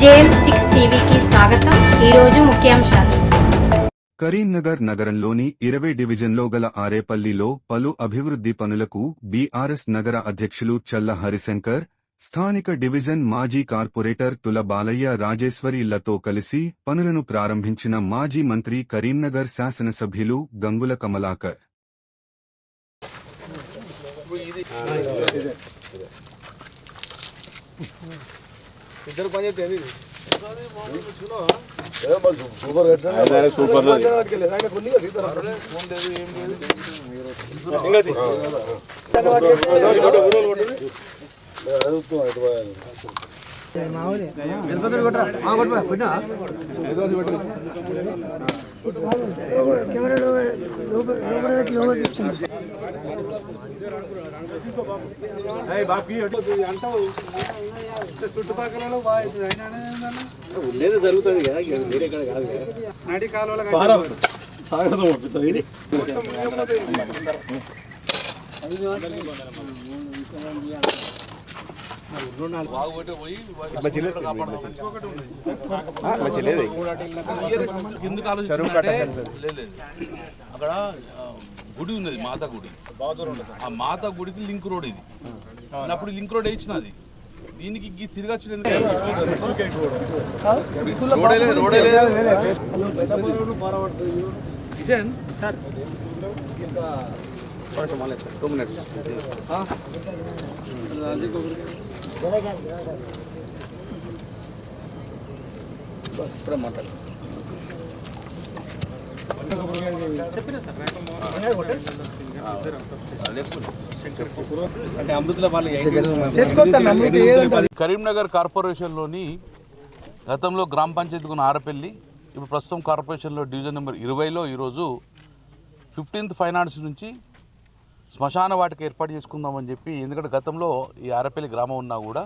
జేఎంస్ six టీవీకి స్వాగతం. ఈరోజు ముఖ్యాంశాలు. కరీంనగర్ నగరంలోని ఇరవై డివిజన్లో గల ఆరేపల్లిలో పలు అభివృద్ధి పనులకు బీఆర్ఎస్ నగర అధ్యక్షులు చల్ల హరిశంకర్ స్థానిక డివిజన్ మాజీ కార్పొరేటర్ తుల బాలయ్య రాజేశ్వరిలతో కలిసి పనులను ప్రారంభించిన మాజీ మంత్రి కరీంనగర్ శాసనసభ్యులు గంగుల కమలాకర్. ఇద్దరు పని చేస్తే సూపర్ బాగా ఉండేది జరుగుతుంది కదా వేరే కాదు నడి కాలువల సాగతం ఉంటుంది ఎందుకు అక్కడ గుడి ఉన్నది మాత గుడి ఆ మాత గుడికి లింక్ రోడ్ ఇది అప్పుడు లింక్ రోడ్ వేయించినది దీనికి ఈ తిరగచ్చు రోడే లేదు రోడే లేదు ఇదే అంటే అమృతుల పాలు కరీంనగర్ కార్పొరేషన్లోని గతంలో గ్రామ పంచాయతీకి ఉన్న ఆరపల్లి ఇప్పుడు ప్రస్తుతం కార్పొరేషన్లో డివిజన్ నెంబర్ ఇరవైలో ఈరోజు ఫిఫ్టీన్త్ ఫైనాన్స్ నుంచి శ్మశాన వాటిక ఏర్పాటు చేసుకుందామని చెప్పి ఎందుకంటే గతంలో ఈ ఆరపల్లి గ్రామం ఉన్నా కూడా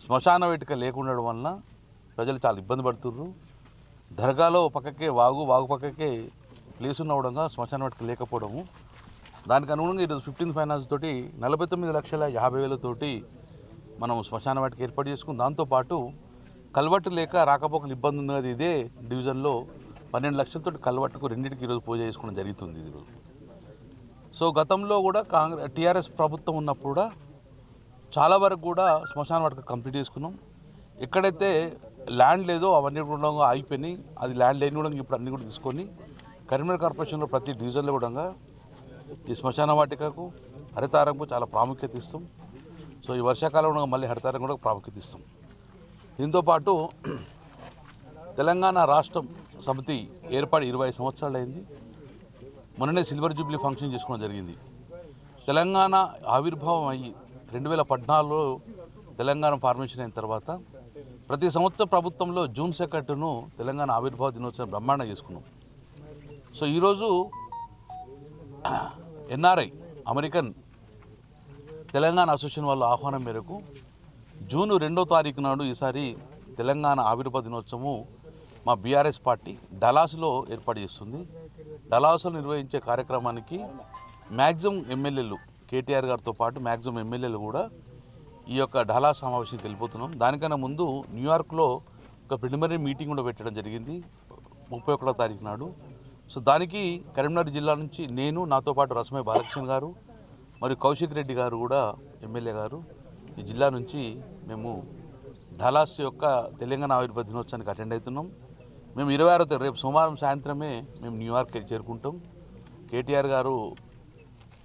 శ్మశాన వేటిక లేకుండడం వలన ప్రజలు చాలా ఇబ్బంది పడుతుర్రు దర్గాలో పక్కకే వాగు వాగు పక్కకే ప్లేస్ ఉన్న కూడా శ్మశాన వాటికి లేకపోవడము. దానికి అనుగుణంగా ఈరోజు ఫిఫ్టీన్ ఫైనాన్స్ తోటి నలభై తొమ్మిది లక్షల యాభై వేలతోటి మనం శ్మశాన వాటికి ఏర్పాటు చేసుకుని దాంతోపాటు కల్వట్టు లేక రాకపోకలు ఇబ్బంది ఉన్నది ఇదే డివిజన్లో పన్నెండు లక్షలతో కల్వట్టుకు రెండింటికి ఈరోజు పూజ చేసుకోవడం జరుగుతుంది ఈరోజు. సో గతంలో కూడా కాంగ్రెస్ టీఆర్ఎస్ ప్రభుత్వం ఉన్నప్పుడు కూడా చాలా వరకు కూడా శ్మశాన వాటికి కంప్లీట్ చేసుకున్నాం. ఎక్కడైతే ల్యాండ్ లేదో అవన్నీ కూడా ఆగిపోయినాయి అది ల్యాండ్ లేని కూడా ఇప్పుడు అన్నీ కూడా తీసుకొని కరీంనగర్ కార్పొరేషన్లో ప్రతి డివిజన్లో కూడా ఈ శ్మశాన వాటికకు హరితారంకు చాలా ప్రాముఖ్యత ఇస్తాం. సో ఈ వర్షాకాలంలో మళ్ళీ హరితారం కూడా ప్రాముఖ్యత ఇస్తాం. దీంతోపాటు తెలంగాణ రాష్ట్రం సమితి ఏర్పాటు ఇరవై సంవత్సరాలు అయింది మొన్ననే సిల్వర్ జూబ్లీ ఫంక్షన్ చేసుకోవడం జరిగింది. తెలంగాణ ఆవిర్భావం అయ్యి రెండు వేల పద్నాలుగులో తెలంగాణ ఫార్మేషన్ అయిన తర్వాత ప్రతి సంవత్సరం ప్రభుత్వంలో జూన్ సెకండ్ను తెలంగాణ ఆవిర్భావ దినోత్సవం బ్రహ్మాండంగా చేసుకున్నాం. సో ఈరోజు ఎన్ఆర్ఐ అమెరికన్ తెలంగాణ అసోసియేషన్ వాళ్ళ ఆహ్వానం మేరకు జూన్ రెండో తారీఖు నాడు ఈసారి తెలంగాణ ఆవిర్భావ దినోత్సవం మా బీఆర్ఎస్ పార్టీ డలాస్లో ఏర్పాటు చేస్తుంది. డలాస్లో నిర్వహించే కార్యక్రమానికి మ్యాక్సిమం ఎమ్మెల్యేలు కేటీఆర్ గారితో పాటు మ్యాక్సిమం ఎమ్మెల్యేలు కూడా ఈ యొక్క డలా సమావేశానికి వెళ్ళిపోతున్నాం దానికన్నా ముందు న్యూయార్క్లో ఒక ప్రిలిమినరీ మీటింగ్ కూడా పెట్టడం జరిగింది ముప్పై ఒకటో తారీఖు నాడు. సో దానికి కరీంనగర్ జిల్లా నుంచి నేను నాతో పాటు రసమయ్య బాలకృష్ణ గారు మరియు కౌశిక్ రెడ్డి గారు కూడా ఎమ్మెల్యే గారు ఈ జిల్లా నుంచి మేము ఢలాస్ యొక్క తెలంగాణ ఆవిర్భావ దినోత్సవానికి అటెండ్ అవుతున్నాం. మేము ఇరవై ఆరో రేపు సోమవారం సాయంత్రమే మేము న్యూయార్క్ చేరుకుంటాం. కేటీఆర్ గారు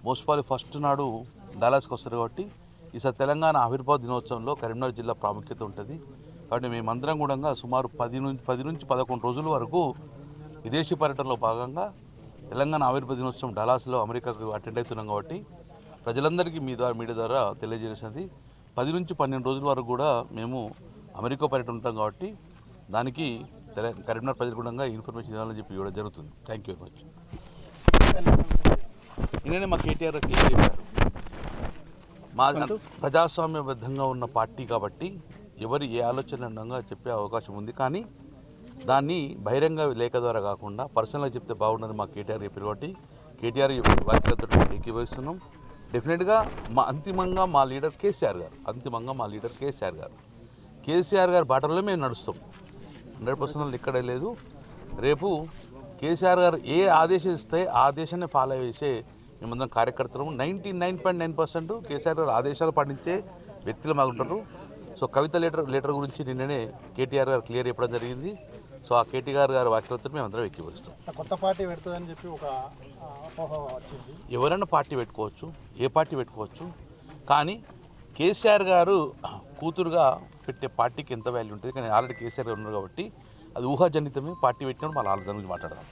మోసపాలి ఫస్ట్ నాడు డాలాస్కి వస్తారు కాబట్టి ఈసారి తెలంగాణ ఆవిర్భావ దినోత్సవంలో కరీంనగర్ జిల్లా ప్రాముఖ్యత ఉంటుంది. కాబట్టి మేమందరం కూడా సుమారు పది నుంచి పది నుంచి పదకొండు రోజుల వరకు విదేశీ పర్యటనలో భాగంగా తెలంగాణ ఆవిర్భావ దినోత్సవం డలాస్లో అమెరికాకు అటెండ్ అవుతున్నాం కాబట్టి ప్రజలందరికీ మీ ద్వారా మీడియా ద్వారా తెలియజేసినది. పది నుంచి పన్నెండు రోజుల వరకు కూడా మేము అమెరికా పర్యటన ఉంటాం కాబట్టి దానికి కరీంనగర్ ప్రజలు కూడా ఇన్ఫర్మేషన్ ఇవ్వాలని చెప్పి ఇవ్వడం జరుగుతుంది. Thank you very much. నేనే మా కేటీఆర్ క్లియర్ చెప్పారు? మా ప్రజాస్వామ్యబద్ధంగా ఉన్న పార్టీ కాబట్టి ఎవరు ఏ ఆలోచన ఉండగా చెప్పే అవకాశం ఉంది. కానీ దాన్ని బహిరంగ లేఖ ద్వారా కాకుండా పర్సనల్గా చెప్తే బాగుండని మా కేటీఆర్ చెప్పారు కాబట్టి కేటీఆర్ వాక్యతతో ఏకీభవిస్తున్నాం డెఫినెట్గా మా అంతిమంగా మా లీడర్ కేసీఆర్ గారు అంతిమంగా మా లీడర్ కేసీఆర్ గారు. కేసీఆర్ గారి బాటలో మేము నడుస్తాం. హండ్రెడ్ పర్సెంట్ ఇక్కడే లేదు. రేపు కేసీఆర్ గారు ఏ ఆదేశం ఇస్తే ఆ ఆదేశాన్ని ఫాలో చేసే మేమందరం కార్యకర్తలు ninety nine point nine percent KCR గారు ఆదేశాలు పాటించే వ్యక్తులు మాకుంటారు. సో కవిత లెటర్ లెటర్ గురించి నిన్ననే కేటీఆర్ గారు క్లియర్ చెప్పడం జరిగింది. సో ఆ కేటీఆర్ గారి వాక్యలతో మేము అందరం ఎక్కివస్తాం కొత్త పార్టీ పెడుతుందని చెప్పి ఒక ఎవరైనా పార్టీ పెట్టుకోవచ్చు ఏ పార్టీ పెట్టుకోవచ్చు కానీ కేసీఆర్ గారు కూతురుగా పెట్టే పార్టీకి ఎంత వాల్యూ ఉంటుంది? కానీ ఆల్రెడీ కేసీఆర్ గారు ఉన్నారు కాబట్టి అది ఊహాజనితమే. పార్టీ పెట్టినప్పుడు మళ్ళీ ఆలోచన గురించి మాట్లాడదాం.